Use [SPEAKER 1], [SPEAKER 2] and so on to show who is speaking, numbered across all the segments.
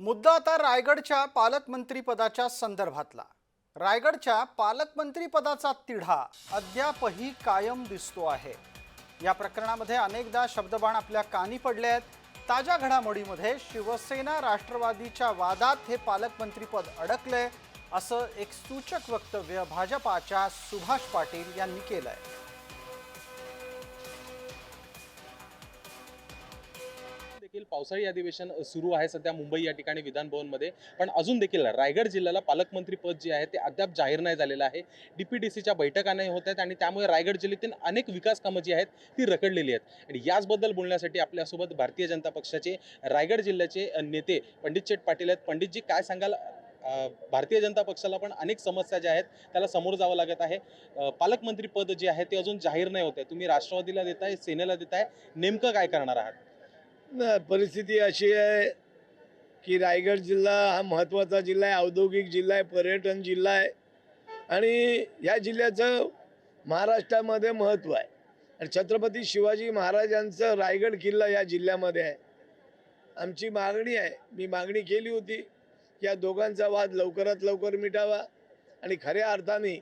[SPEAKER 1] मुद्दा आता रायगडच्या पालकमंत्रीपदाच्या संदर्भातला. रायगडच्या पालकमंत्रीपदाचा तिढा अद्यापही कायम दिसतो आहे. या प्रकरणामध्ये अनेकदा शब्दबाण आपल्या कानी पडले आहेत. ताज्या घडामोडीमध्ये शिवसेना राष्ट्रवादीच्या वादात हे पालकमंत्रीपद अडकले असं एक सूचक वक्तव्य भाजपाच्या सुभाष पाटील यांनी केलं
[SPEAKER 2] आहे पावसाळी अधिवेशन सुरू आहे सध्या मुंबई या ठिकाणी विधान भवनमध्ये पण अजून देखील रायगड जिल्ह्याला पालकमंत्री पद जे आहे ते अद्याप जाहीर नाही झालेलं आहे. डीपीडीसीच्या बैठका नाही होत आहेत आणि त्यामुळे रायगड जिल्ह्यातील अनेक विकास कामं जी आहेत ती रखडलेली आहेत. आणि याचबद्दल बोलण्यासाठी आपल्यासोबत भारतीय जनता पक्षाचे रायगड जिल्ह्याचे नेते पंडित चेट पाटील आहेत. पंडितजी काय सांगाल? भारतीय जनता पक्षाला पण अनेक समस्या ज्या आहेत त्याला समोर जावं लागत आहे. पालकमंत्री पद जे आहे ते अजून जाहीर नाही होत आहे. तुम्ही राष्ट्रवादीला देताय सेनेला देताय. नेमकं काय करणार आहात?
[SPEAKER 3] नाही परिस्थिती अशी आहे की रायगड जिल्हा हा महत्त्वाचा जिल्हा आहे औद्योगिक जिल्हा आहे पर्यटन जिल्हा आहे. आणि ह्या जिल्ह्याचं महाराष्ट्रामध्ये महत्त्व आहे. आणि छत्रपती शिवाजी महाराजांचं रायगड किल्ला या जिल्ह्यामध्ये आहे. आमची मागणी आहे मी मागणी केली होती या दोघांचा वाद लवकरात लवकर मिटावा. आणि खऱ्या अर्थाने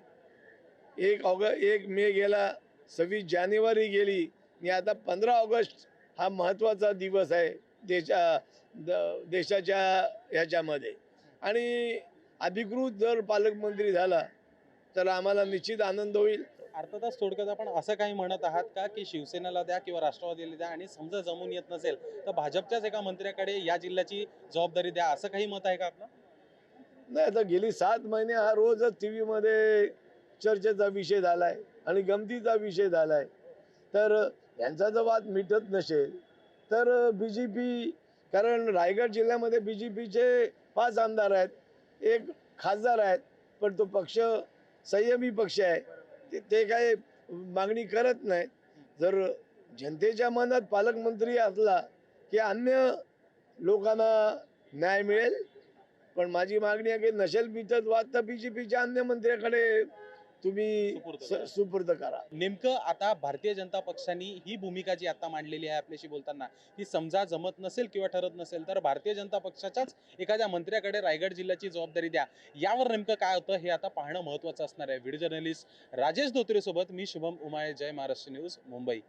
[SPEAKER 3] एक ऑग एक मे गेला सव्वीस जानेवारी गेली आणि आता पंधरा ऑगस्ट हा महत्त्वाचा दिवस आहे देशा द देशाच्या ह्याच्यामध्ये. आणि अधिकृत जर पालकमंत्री झाला तर आम्हाला निश्चित आनंद होईल.
[SPEAKER 2] अर्थातच थोडक्यात आपण असं काही म्हणत आहात का की शिवसेनेला द्या किंवा राष्ट्रवादीला द्या आणि समजा जमून येत नसेल तर भाजपच्याच एका मंत्र्याकडे या जिल्ह्याची जबाबदारी द्या असं काही मत आहे का आपलं?
[SPEAKER 3] नाही आता गेली सात महिने हा रोजच टी व्हीमध्ये चर्चेचा विषय झाला आहे आणि गमतीचा विषय झाला आहे तर यांचा जर वाद मिटत नसेल तर बी जे पी कारण रायगड जिल्ह्यामध्ये बी जे पीचे पाच आमदार आहेत. एक खासदार आहेत पण तो पक्ष संयमी पक्ष आहे. ते ते काय मागणी करत नाही जर जनतेच्या मनात पालकमंत्री असला की अन्य लोकांना न्याय मिळेल पण माझी मागणी आहे की नसेल मिटत वाद तर बी जे पीच्या अन्य मंत्र्याकडे तुम्ही सुपूर्द करा.
[SPEAKER 2] नेमकं आता भारतीय जनता पक्षाने ही भूमिका जी आता मांडलेली आहे आपल्याशी बोलताना ती समजा जमत नसेल किंवा ठरत नसेल तर भारतीय जनता पक्षाच्याच एखाद्या मंत्र्याकडे रायगड जिल्ह्याची जबाबदारी द्या. यावर नेमकं काय होतं हे आता पाहणं महत्त्वाचं असणार आहे. व्हिडिओ जर्नलिस्ट राजेश धोत्रेसोबत मी शुभम उमाळे जय महाराष्ट्र न्यूज मुंबई.